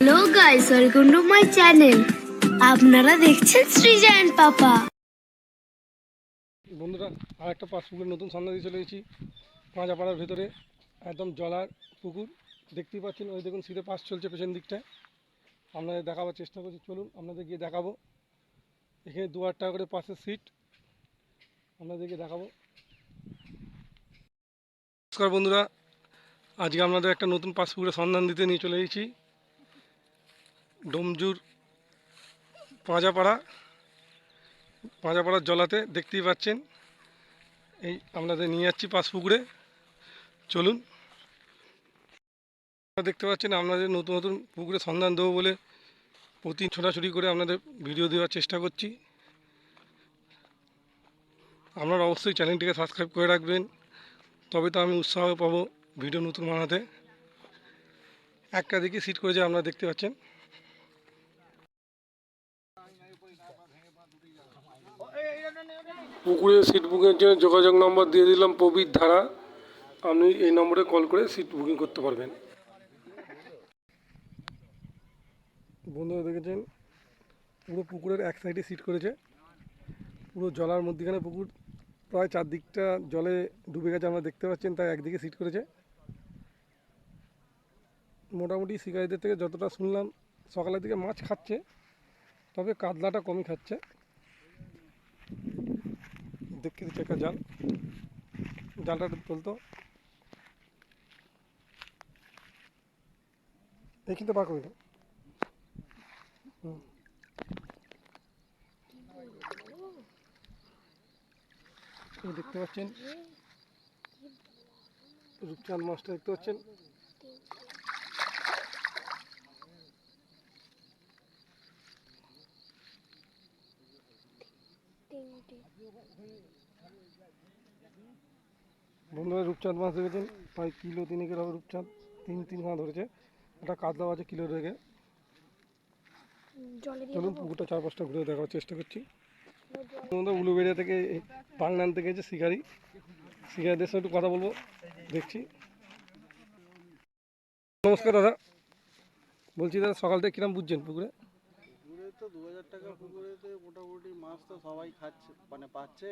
Hello guys welcome to my channel আপনারা দেখছেন সৃজন পাপা। বন্ধুরা আর একটা পাসপুকুরের নতুন সন্ধ্যা দিয়ে চলে এসেছি। পাঁজাপাড়ার ভেতরে একদম জলার পুকুর। দেখতেই পাচ্ছেন ওই দেখুন শীতে পাস চলছে পেছন দিকটায় আপনাদের দেখাবার চেষ্টা করছি চলুন আপনাদের গিয়ে দেখাবো। এখানে দু হাজার টাকা করে পাশের সিট আপনাদেরকে দেখাবো। নমস্কার বন্ধুরা। আজকে আপনাদের একটা নতুন পাসপুকুরের সন্ধান দিতে নিয়ে চলে এসেছি। ডোমজুর পাঁজাপাড়া, পাঁজাপাড়ার জলাতে দেখতেই পাচ্ছেন। এই আপনাদের নিয়ে যাচ্ছি পাঁচ পুকুরে চলুন দেখতে পাচ্ছেন, আপনাদের নতুন নতুন পুকুরে সন্ধান দেবো বলে প্রতি ছোটাছুটি করে আপনাদের ভিডিও দেওয়ার চেষ্টা করছি। আপনারা অবশ্যই চ্যানেলটিকে সাবস্ক্রাইব করে রাখবেন। তবে তো আমি উৎসাহ পাবো ভিডিও নতুন বানাতে। একটা দিকে সিট করে করেছে আপনারা দেখতে পাচ্ছেন। পুকুরে সিট বুকিংয়ের জন্য যোগাযোগ নম্বর দিয়ে দিলাম প্রবীর ধারা। আপনি এই নম্বরে কল করে সিট বুকিং করতে পারবেন। বন্ধুরা দেখেছেন? পুরো পুকুরের এক সাইডে সিট করেছে। পুরো জলার মধ্যেখানে পুকুর প্রায় চারদিকটা জলে ডুবে গেছে, আমরা দেখতে পাচ্ছেন, তাই একদিকে সিট করেছে মোটামুটি শিকারীদের থেকে যতটা শুনলাম, সকালের দিকে মাছ খাচ্ছে, তবে কাতলাটা কমই খাচ্ছে দেখতে দিচ্ছে একটা জাল জালটা তুলতো বার করে দাও। হুম। দেখতে পাচ্ছেন। রূপচাঁদ মাছটা দেখতে পাচ্ছেন। বন্ধুরা রূপচাঁদ মাছ দেখেছেন প্রায় কিলো তিনেকের হবে রূপচাঁদ। তিন তিন খানা ধরেছে। একটা কাতলা আছে কিলো রেখে চলুন পুকুরটা চার পাঁচটা ঘুরে দেখার চেষ্টা করছি। বন্ধুরা উলুবেড়িয়া থেকে বাংলান থেকে যে শিকারি। শিকারিদের সঙ্গে একটু কথা বলব দেখছি। নমস্কার দাদা। বলছি দাদা সকাল থেকে কিরম বুঝছেন পুকুরে? পুকুরে তো দু হাজার টাকা পুকুরেতে মোটামুটি মাছ তো সবাই খাচ্ছে মানে পাচ্ছে।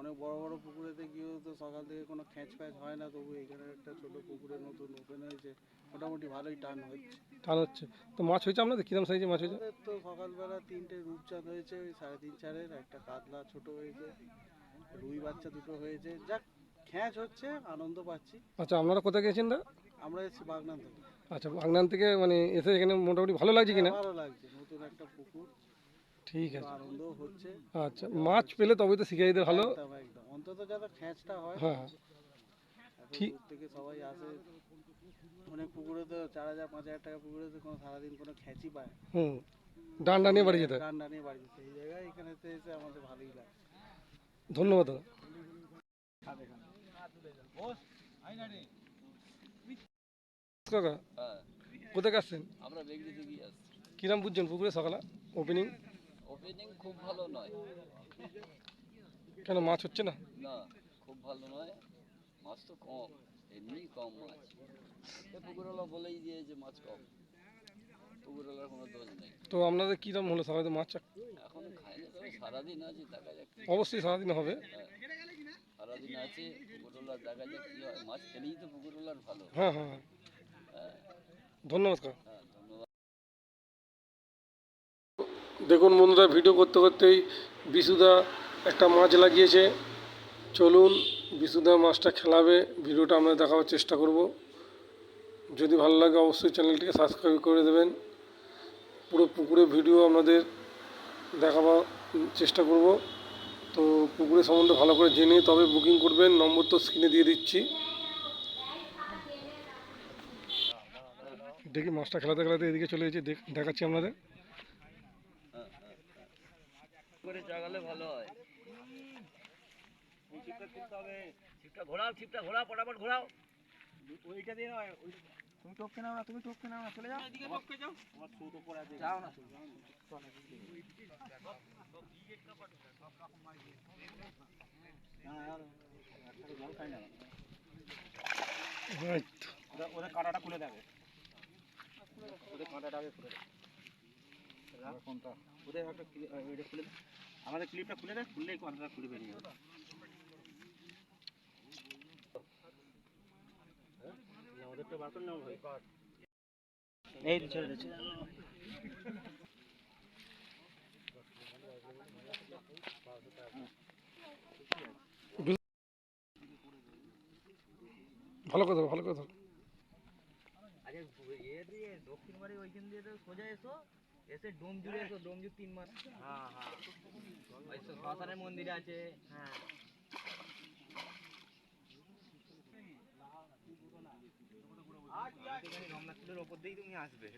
অনেক বড় বড় পুকুরেতে গিয়েও তো সকাল থেকে কোনো খ্যাঁচ ফ্যাঁচ হয় না তবু এখানে একটা ছোট পুকুরের নতুন ওপেন হয়েছে। মোটামুটি ভালোই টান হচ্ছে। টান হচ্ছে। তো মাছ হয়েছে আপনাদের? কিরম সাইজে মাছ হয়েছে? তো সকালবেলা তিনটে রূপচাঁদ হয়েছে ওই সাড়ে তিন চারের একটা কাতলা ছোট হয়েছে রুই বাচ্চা দুটো হয়েছে। যাক খ্যাঁচ হচ্ছে আনন্দ পাচ্ছি। আচ্ছা আপনারা কোথায় গেছেন দা আমরা এসেছি বাগনান থেকে। আচ্ছা বাগনান থেকে মানে এসে এখানে মোটামুটি ভালো লাগছে কিনা? ভালো লাগছে নতুন একটা পুকুর। ঠিক আছে। আনন্দও হচ্ছে। আচ্ছা মাছ পেলে তবে তো শিকারিদের ভালো। একদম অন্তত যাতে খ্যাঁচটা হয়। হ্যাঁ। হ্যাঁ ঠিক- থেকে সবাই আসে। অনেক পুকুরে তো চার হাজার পাঁচ হাজার টাকা পুকুরে তো কোনো সারাদিন কোনো খ্যাঁচি পায় হুম। ডান্ডা নিয়ে বাড়ি যেতে হয়। ডান্ডা নিয়ে বাড়ি যেতে হয়। এই জায়গায় এখানেতে এসে আমাদের ভালোই লাগে। ধন্যবাদ দাদা। কাকা কোথায় আসছেন আমরা বেগড়ি থেকে আসছি। কিরাম বুঝছেন পুকুরে সকালে? ওপেনিং ওপেনিং খুব ভালো নয়। কেন মাছ হচ্ছে না? না খুব ভালো নয়। মাছ তো কম এমনি কম মাছ। পুকুরওয়ালা বলেই দিয়েছে মাছ কম। পুকুরওয়ালার কোনো দোষ নেই। তো আপনাদের কিরাম হলো সকালে মাছ এখন খাইনি তবে সারাদিন আছে দেখা যাক অবশ্যই সারাদিন হবে। সারাদিন আছে পুকুরওয়ালার দেখা যাক কী হয়। মাছ খেলেই তো পুকুরওয়ালার ভালো। হ্যাঁ হ্যাঁ হ্যাঁ। ধন্যবাদ কাকা। হ্যাঁ দেখুন বন্ধুরা ভিডিও করতে করতেই বিশুদা একটা মাছ লাগিয়েছে। চলুন বিশুদা মাছটা খেলাবে, ভিডিওটা আমরা দেখাবার চেষ্টা করব। যদি ভালো লাগে অবশ্যই চ্যানেলটিকে সাবস্ক্রাইব করে দেবেন। পুরো পুকুরে ভিডিও আপনাদের দেখাবার চেষ্টা করব। তো পুকুরের সম্বন্ধে ভালো করে জেনে, তবে বুকিং করবেন, নম্বর তো স্ক্রিনে দিয়ে দিচ্ছি। দেখি মাছটা খেলাতে খেলাতে এদিকে চলে গেছে দেখ- দেখাচ্ছি আপনাদের। করে জাগালে ভালো হয়। ওইটা দিয়ে নয় ওই তুমি টপকে নাও না তুমি টপকে নাও না চলে যাও। এদিকে টপকে যাও। আমার সুতো পড়ে আছে। যাও না হ্যাঁ ওদের কাঁটাটা খুলে দেবে। ওদের কাঁটাটা আগে খুলে দেবে। কোনটা? ওদের একটা এটা খুলে আমাদের ক্লিপটা খুলে দেয় খুলে বেরিয়ে যাবে আমাদেরটা বার করে নেওয়া ভাই এই ছেড়ে দিচ্ছে। ভালো কথা ভালো কথা আরে দিয়ে দক্ষিণ বাড়ি ওইখান দিয়ে তো সোজা এসো। এসে ডোম জুড়ে এসো ডোম জুড়ে তিন মাস। হ্যাঁ হ্যাঁ। ওই শ্মশানের মন্দির আছে। হ্যাঁ। রমনাথপুরের ওপর দিয়েই তুমি আসবে।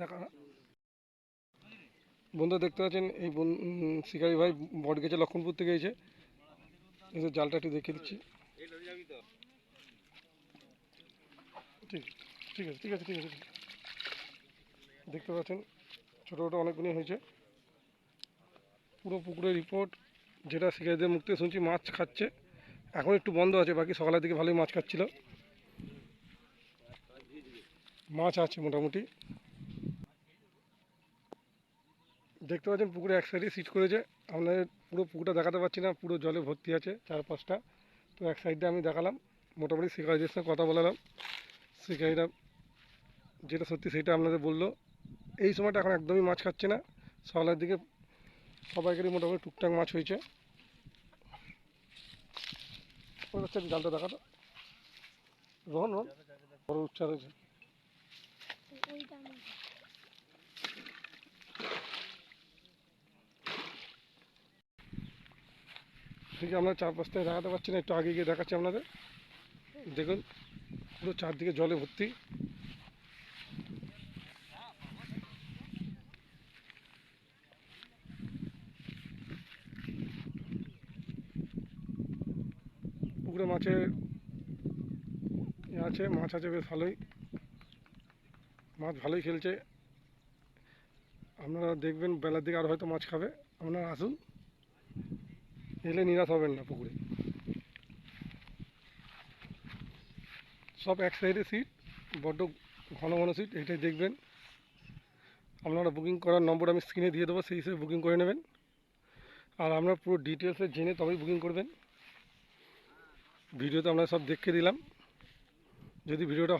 দেখা বন্ধু দেখতে পাচ্ছেন এই বন শিকারি ভাই বট গেছে লক্ষণপুর থেকে এসে। জালটা একটু দেখে দিচ্ছি। ঠিক ঠিক ঠিক আছে ঠিক আছে ঠিক আছে। দেখতে পাচ্ছেন ছোটো ছোটো অনেকগুলি হয়েছে। পুরো পুকুরের রিপোর্ট যেটা শিকারিদের থেকে শুনছি, মাছ খাচ্ছে। এখন একটু বন্ধ আছে, বাকি সকালের দিকে ভালোই মাছ খাচ্ছিল। মাছ আছে মোটামুটি। দেখতে পাচ্ছেন, পুকুরে এক সাইডে সিট করেছে। আপনাদের পুরো পুকুরটা দেখাতে পারছি না, পুরো জলে ভর্তি আছে চার পাঁচটা তো এক সাইডে আমি দেখালাম, মোটামুটি শিকারিদের সঙ্গে কথা বলালাম। শিকারিরা যেটা সত্যি সেটা আপনাদের বলল। এই সময়টা এখন একদমই মাছ খাচ্ছে না। সকালের দিকে সবাইকারই মোটামুটি টুকটাক মাছ হয়েছে। জালটা দেখাতো। রোহন রোহন। বড় উচ্চার হয়েছে। ঠিক আমরা চার পাঁচটায় দেখাতে পারছি না, একটু আগে গিয়ে দেখাচ্ছি আপনাদের। দেখুন, পুরো চারদিকে জলে ভর্তি। পুকুরে মাছের এ আছে, মাছ আছে বেশ ভালোই। মাছ ভালোই খেলছে। আপনারা দেখবেন বেলার দিকে আর হয়তো মাছ খাবে। আপনারা আসুন। এলে নিরাশ হবেন না পুকুরে। সব এক সাইডে সিট, বড্ড ঘন ঘন সিট, এটাই দেখবেন। আপনারা বুকিং করার নম্বর আমি স্ক্রিনে দিয়ে দেবো, সেই হিসেবে বুকিং করে নেবেন। আর আপনার পুরো ডিটেলসে জেনে তবেই বুকিং করবেন। ভিডিওতে আমরা সব দেখে দিলাম যদি ভিডিওটা